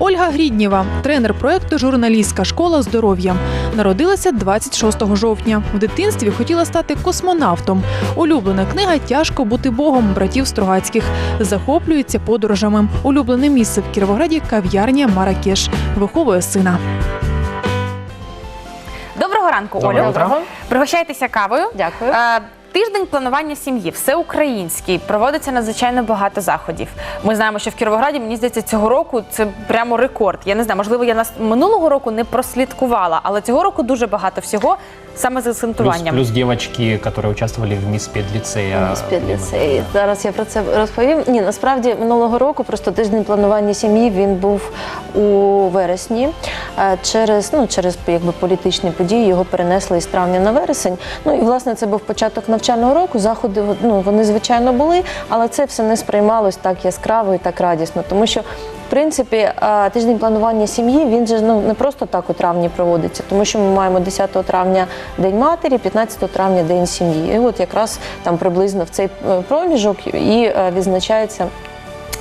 Ольга Гріднєва, тренер проекту Журналістська школа здоров'я. Народилася 26 жовтня. В дитинстві хотіла стати космонавтом. Улюблена книга Тяжко бути богом братів Стругацьких. Захоплюється подорожами. Улюблене місце в Кіровограді кав'ярня Маракеш. Виховує сина. Доброго ранку, Доброго Олю. утра. Пригощайтеся кавою. Дякую. Тиждень планування сім'ї, всеукраїнський, проводиться надзвичайно багато заходів. Ми знаємо, що в Кіровограді, мені здається, цього року це прямо рекорд. Я не знаю, можливо, я нас минулого року не прослідкувала, але цього року дуже багато всього саме з Плюс, акцентуванням. плюс девочки, которые участвовали в Мисс Педлицея. Спідліцей. Зараз я про це розповім. Ні, насправді минулого року просто тиждень планування сім'ї він був у вересні. Е, Через ну через якби політичні події його перенесли із травня на вересень. Ну і власне це був початок навчального року. Заходи ну вони звичайно були, але це все не сприймалось так яскраво і так радісно, тому що. В принципі, тиждень планування сім'ї він же ну не просто так у травні проводиться, тому що ми маємо 10 травня День матері, 15 травня День сім'ї. І от якраз там приблизно в цей е, проміжок і е, відзначається.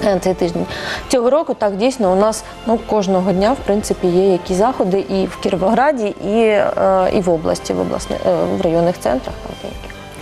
е, Цей тиждень цього року так дійсно у нас ну кожного дня в принципі є якісь заходи і в Кіровограді, і, і в області, в обласне в районних центрах.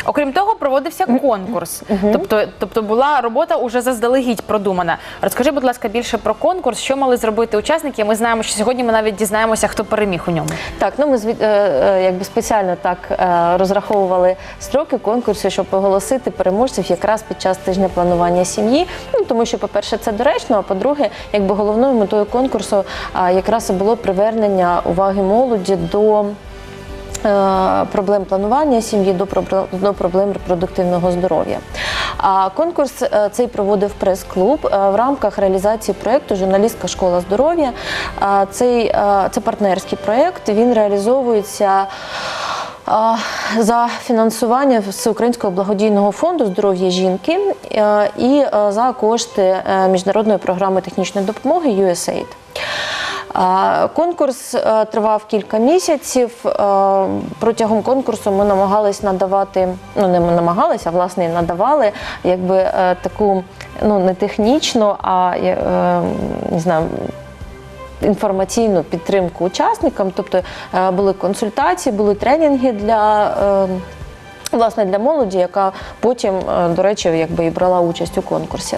Окрім того, проводився конкурс. Тобто, тобто була робота уже заздалегідь продумана. Розкажи, будь ласка, більше про конкурс, що мали зробити учасники. Ми знаємо, що сьогодні ми навіть дізнаємося, хто переміг у ньому. Так, ну ми е, е, якби спеціально так е, розраховували строки конкурсу, щоб оголосити переможців якраз під час тижня планування сім'ї. Ну тому що, по-перше, це доречно. А по-друге, якби головною метою конкурсу якраз і було привернення уваги молоді до. Е, Проблем планування сім'ї до проблем, репродуктивного здоров'я. А конкурс е, цей проводив прес-клуб е, в рамках реалізації проєкту Журналістська школа здоров'я. Цей це партнерський проєкт. Він реалізовується. За фінансування Всеукраїнського благодійного фонду здоров'я жінки і за кошти міжнародної програми технічної допомоги USAID. Конкурс е, тривав кілька місяців. Е, Протягом конкурсу ми намагались надавати, ну не ми намагались, а власне надавали якби е, таку ну не технічну, а не знаю. Інформаційну підтримку учасникам, тобто були консультації, були тренінги для власне для молоді, яка потім, до речі, якби і брала участь у конкурсі.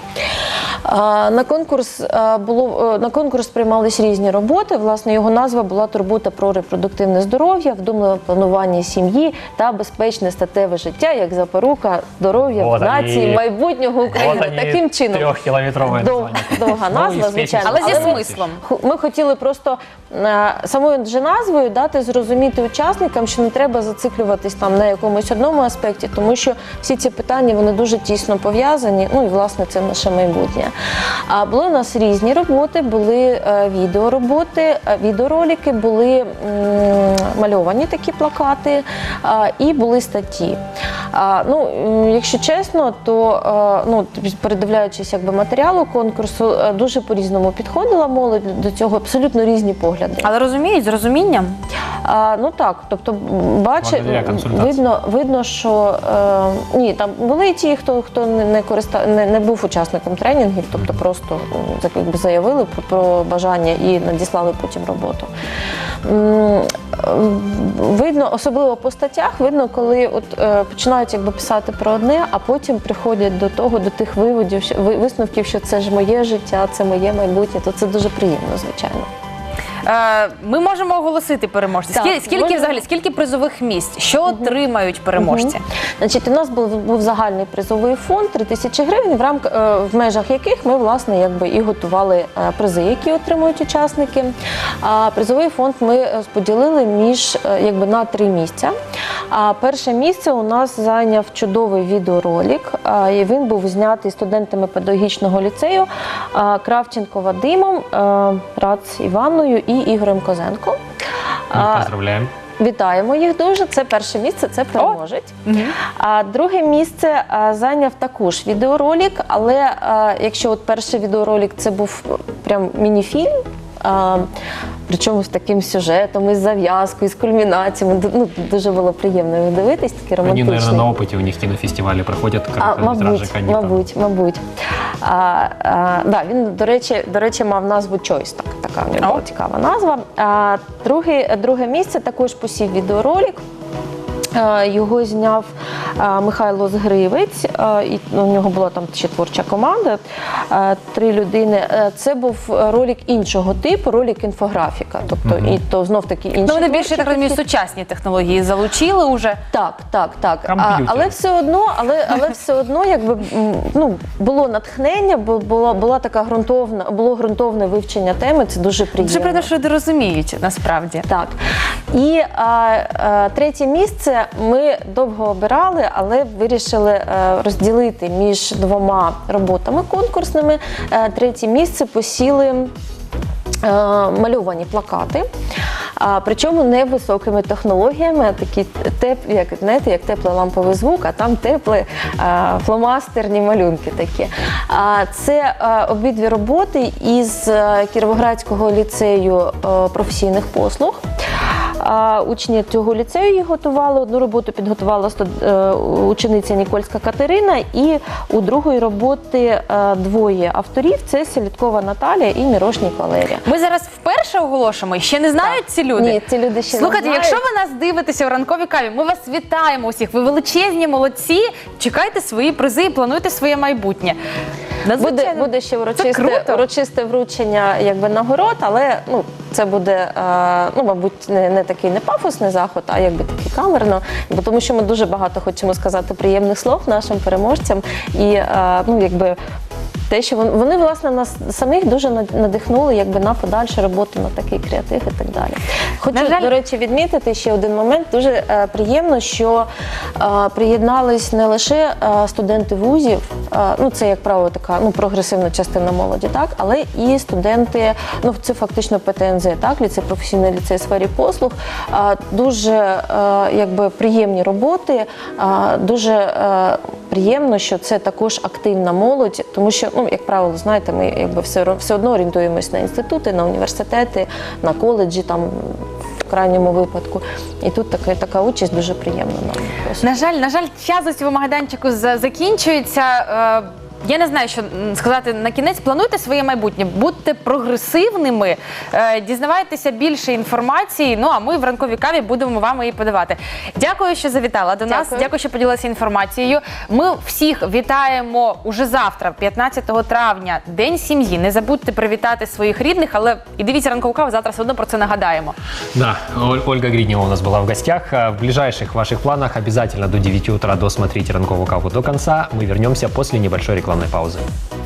На конкурс було е, на конкурс приймались різні роботи. Власне, його назва була Турбота про репродуктивне здоров'я, вдумливе планування сім'ї та безпечне статеве життя як запорука здоров'я Вот в нації майбутнього України. Вот Таким чином трехкилометровое Дов- довга Ну, назва, звичайно. Але зі смислом. Ми хотіли просто е, самою же назвою дати зрозуміти учасникам, що не треба зациклюватись там на якомусь одному аспекті, тому що всі ці питання вони дуже тісно пов'язані. Ну і власне це наше майбутнє. А були у нас різні роботи, були е, відеороботи, е, відеоролики, були мальовані такі плакати е, і були статті. Ну, якщо чесно, то ну, передивляючись якби матеріалу конкурсу, дуже по-різному підходила молодь до цього, абсолютно різні погляди. Але розуміють з розумінням. А, ну так, тобто бачить, видно, видно, що е, ні, там були і ті, хто хто не не користа не, не був учасником тренінгів, тобто просто якби заявили про, бажання і надіслали потім роботу. Видно, особливо по статтях, видно, коли от е, починають якби писати про одне, а потім приходять до того, до тих виводів, що ви- висновків, що це ж моє життя, це моє майбутнє, то це дуже приємно, звичайно. Е, Ми можемо оголосити переможців. Так, Скільки, скільки можемо. взагалі, скільки призових місць? Що отримають переможці? Значить, у нас був, був загальний призовий фонд 3 тисячі гривень, в рамках е, в межах яких ми власне якби і готували е, призи, які отримують учасники. А призовий фонд ми е, поділили між е, якби на три місця. А перше місце у нас зайняв чудовий відеоролик. а, і Він був знятий студентами педагогічного ліцею а, Кравченко Вадимом, Рац Іванною і Ігорем Козенко. А, Поздравляем. Вітаємо їх дуже. Це перше місце, це переможець. А друге місце а, зайняв також відеоролик, але а, якщо от перший відеоролик це був прям мініфільм. А, причому з таким сюжетом, із зав'язкою, з кульмінаціями. Ну, дуже було приємно його дивитись, такий Они, романтичний. наверное, на опыте у них кинофестивали проходят А, короткометражи, мабуть, мабуть, мабуть. А, а, да, він, до речі, до речі, мав назву Choice, так, така в нього була цікава назва. А, друге, друге місце також посів відеоролик. Е, Його зняв е, Михайло Згривець, е, і ну, у нього була там ще творча команда, три людини. Це був ролик іншого типу, ролик інфографіка. Тобто, і то знов таки. Ну, вони більше так розумію, сучасні технології залучили вже. Так, так, так. А, але все одно, але, але все одно, якби ну було натхнення, бу- була, була така ґрунтовна, було ґрунтовне вивчення теми. Це дуже приємно. Дуже приємно, що розуміють насправді. Так. І а, а, третє місце ми довго обирали, але вирішили е, розділити між двома роботами конкурсними. Е, Третє місце посіли е, мальовані плакати. А, причому не високими технологіями, а такі теплі, як знаєте, як теплий ламповий звук, а там теплі а, фломастерні малюнки такі. А, це а, обидві роботи із е, Кіровоградського ліцею е, професійних послуг. А, Учні цього ліцею їх готували. Одну роботу підготувала е, учениця Нікольська Катерина, і у другої роботи е, двоє авторів: це Селідкова Наталія і Мірошнік Валерія. Ми зараз вперше оголошуємо, ще не знають ці люди. Ні, ці люди ще Слухайте, не знають. якщо ви нас дивитеся у ранковій каві, ми вас вітаємо усіх. Ви величезні молодці. Чекайте свої призи і плануйте своє майбутнє. Буде, буде ще урочисте, урочисте вручення якби нагород, але ну це буде е, ну, мабуть, не, не такий не пафосний заход, а якби такий камерно. Бо тому що ми дуже багато хочемо сказати приємних слов нашим переможцям і е, ну якби. Те, що вони, власне нас самих дуже надихнули якби на подальшу роботу на такий креатив і так далі. Хочу, жаль- до речі, відмітити ще один момент. Дуже е, приємно, що е, приєднались не лише е, студенти вузів, е, ну це як правило така ну прогресивна частина молоді, так, але і студенти, ну це фактично ПТНЗ, так, ліцей професійний ліцей сфері послуг. Е, дуже е, якби приємні роботи, е, дуже е, приємно, що це також активна молодь, тому що, ну як правило, знаєте, ми якби все, все одно орієнтуємось на інститути, на університети, на коледжі там. В крайньому випадку, і тут така, така участь дуже приємна нам. На жаль, на жаль, час у цього майданчику закінчується. Е, Я не знаю, що сказати на кінець. Плануйте своє майбутнє, будьте прогресивними, е, дізнавайтеся більше інформації. Ну а ми в ранковій каві будемо вам її подавати. Дякую, що завітала до нас. Дякую. Дякую, що поділилася інформацією. Ми всіх вітаємо уже завтра, 15 травня, День сім'ї. Не забудьте привітати своїх рідних, але і дивіться ранкову каву. Завтра все одно про це нагадаємо. Да, Оль- Ольга Гриднева у нас была в гостях. В ближайших ваших планах обязательно до 9 утра досмотрите Ранкову каву до конца. Мы вернемся после небольшой reklamnej pauzy.